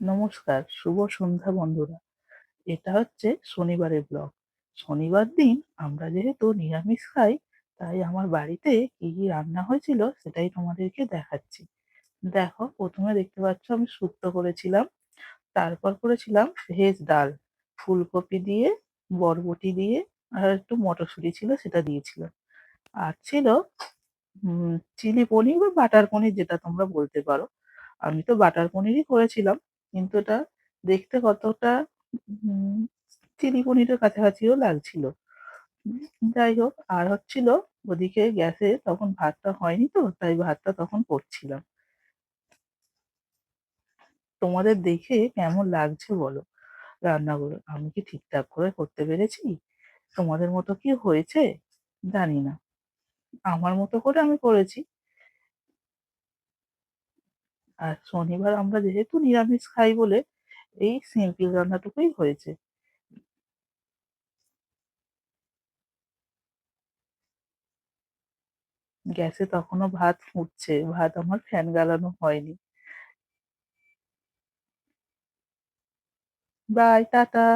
নমস্কার, শুভ সন্ধ্যা বন্ধুরা। এটা হচ্ছে শনিবারের ব্লগ শনিবার দিন আমরা যেহেতু নিরামিষ খাই, তাই আমার বাড়িতে কি কি রান্না হয়েছিল সেটাই তোমাদেরকে দেখাচ্ছি। দেখো, প্রথমে দেখতে পাচ্ছ আমি শুক্তো করেছিলাম, তারপর করেছিলাম ভেজ ডাল। ফুলকপি দিয়ে, বরবটি দিয়ে, আর একটু মটরশুঁটি ছিল সেটা দিয়েছিলাম। আর ছিল চিলি পনির বা বাটার পনির যেটা তোমরা বলতে পারো। আমি তো বাটার পনিরই করেছিলাম। কিন্তু এটা দেখতে কতটা চিলি পনিরের কাছাকাছিও লাগছিল। যাই হোক, আর হচ্ছিল ওদিকে গ্যাসে তখন ভাতটা হয়নি তো, তাই ভাতটা তখন করছিলাম। তোমাদের দেখে কেমন লাগছে বলো? রান্নাগুলো, আমি কি ঠিকঠাক করে করতে পেরেছি? তোমাদের মতো কি হয়েছে? জানি না। আমার মতো করে আমি করেছি। আর শনিবার আমরা যেহেতু নিরামিষ খাই বলে এই সিম্পল রান্নাটুকুই হয়েছে। গ্যাসে তখনও ভাত ফুটছে, ভাত আমার ফ্যান গালানো হয়নি। Bye, tata.